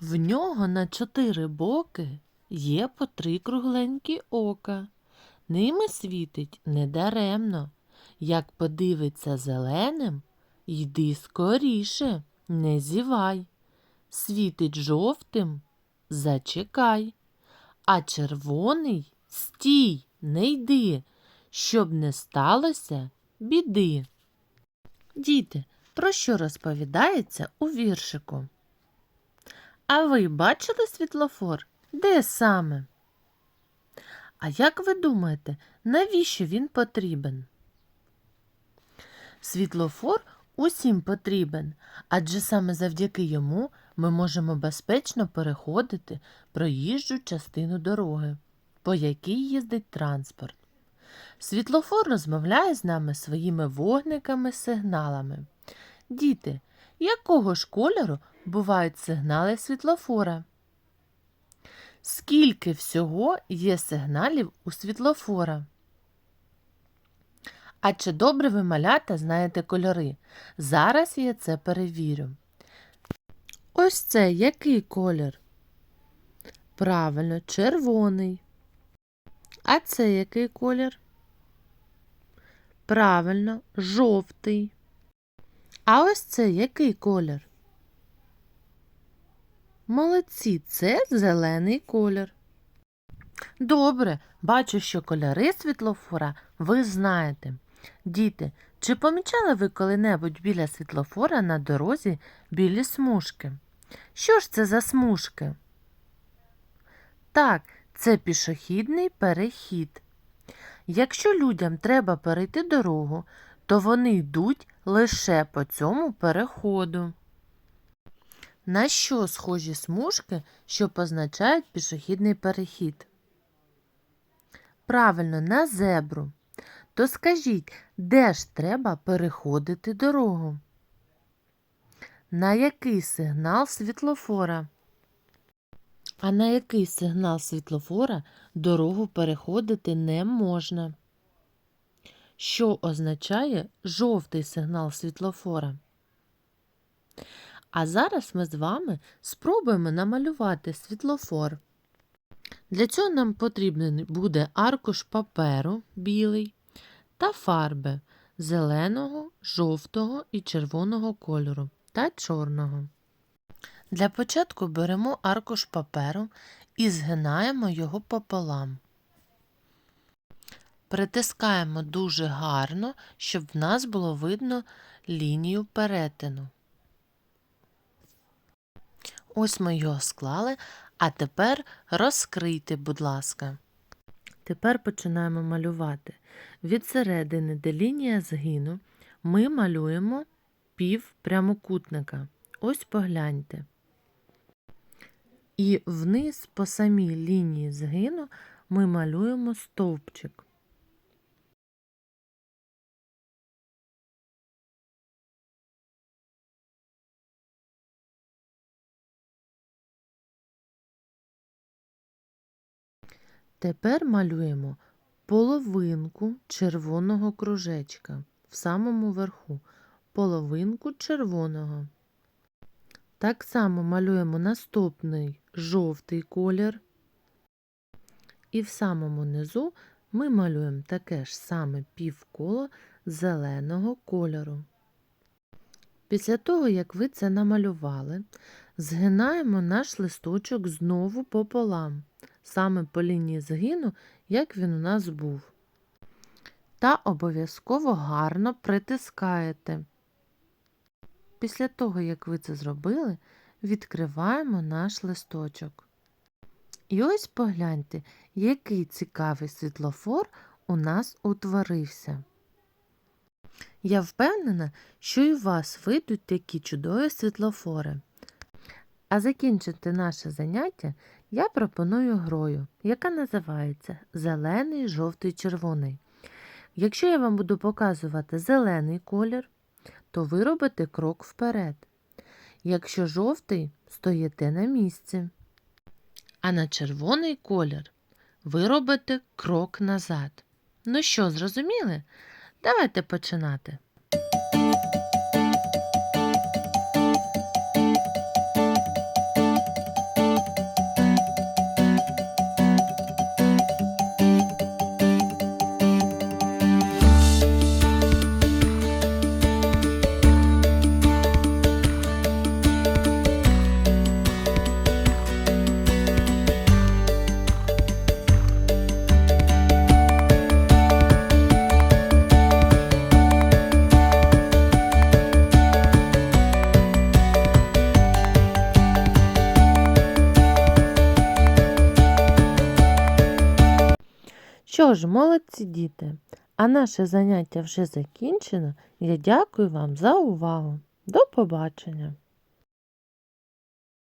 В нього на чотири боки є по три кругленькі ока. Ними світить недаремно. Як подивиться зеленим, йди скоріше, не зівай. Світить жовтим, зачекай. А червоний стій, не йди, щоб не сталося біди. Діти, про що розповідається у віршику? А ви бачили світлофор? Де саме? А як ви думаєте, навіщо він потрібен? Світлофор усім потрібен, адже саме завдяки йому ми можемо безпечно переходити проїжджу частину дороги, по якій їздить транспорт. Світлофор розмовляє з нами своїми вогниками-сигналами. Діти, якого ж кольору бувають сигнали світлофора? Скільки всього є сигналів у світлофора? А чи добре ви малята знаєте кольори? Зараз я це перевірю. Ось це який колір? Правильно, червоний. А це який колір? Правильно, жовтий. А ось це який колір? Молодці, це зелений колір. Добре, бачу, що кольори світлофора ви знаєте. Діти, чи помічали ви коли-небудь біля світлофора на дорозі білі смужки? Що ж це за смужки? Так, це пішохідний перехід. Якщо людям треба перейти дорогу, то вони йдуть лише по цьому переходу. На що схожі смужки, що позначають пішохідний перехід? Правильно, на зебру. То скажіть, де ж треба переходити дорогу? На який сигнал світлофора? А на який сигнал світлофора дорогу переходити не можна? Що означає жовтий сигнал світлофора? А зараз ми з вами спробуємо намалювати світлофор. Для цього нам потрібен буде аркуш паперу білий та фарби зеленого, жовтого і червоного кольору та чорного. Для початку беремо аркуш паперу і згинаємо його пополам. Притискаємо дуже гарно, щоб в нас було видно лінію перетину. Ось ми його склали, а тепер розкрийте, будь ласка. Тепер починаємо малювати. Від середини, де лінія згину, ми малюємо пів прямокутника. Ось погляньте. І вниз по самій лінії згину ми малюємо стовпчик. Тепер малюємо половинку червоного кружечка в самому верху, половинку червоного. Так само малюємо наступний жовтий колір. І в самому низу ми малюємо таке ж саме півколо зеленого кольору. Після того, як ви це намалювали, згинаємо наш листочок знову пополам, саме по лінії згину, як він у нас був. Та обов'язково гарно притискаєте. Після того, як ви це зробили, відкриваємо наш листочок. І ось погляньте, який цікавий світлофор у нас утворився. Я впевнена, що і у вас вийдуть такі чудові світлофори. А закінчити наше заняття я пропоную грою, яка називається Зелений, жовтий, червоний. Якщо я вам буду показувати зелений колір, то ви робите крок вперед. Якщо жовтий, стоїте на місці. А на червоний колір ви робите крок назад. Ну що, зрозуміли? Давайте починати. Що ж, молодці діти, а наше заняття вже закінчено. Я дякую вам за увагу. До побачення!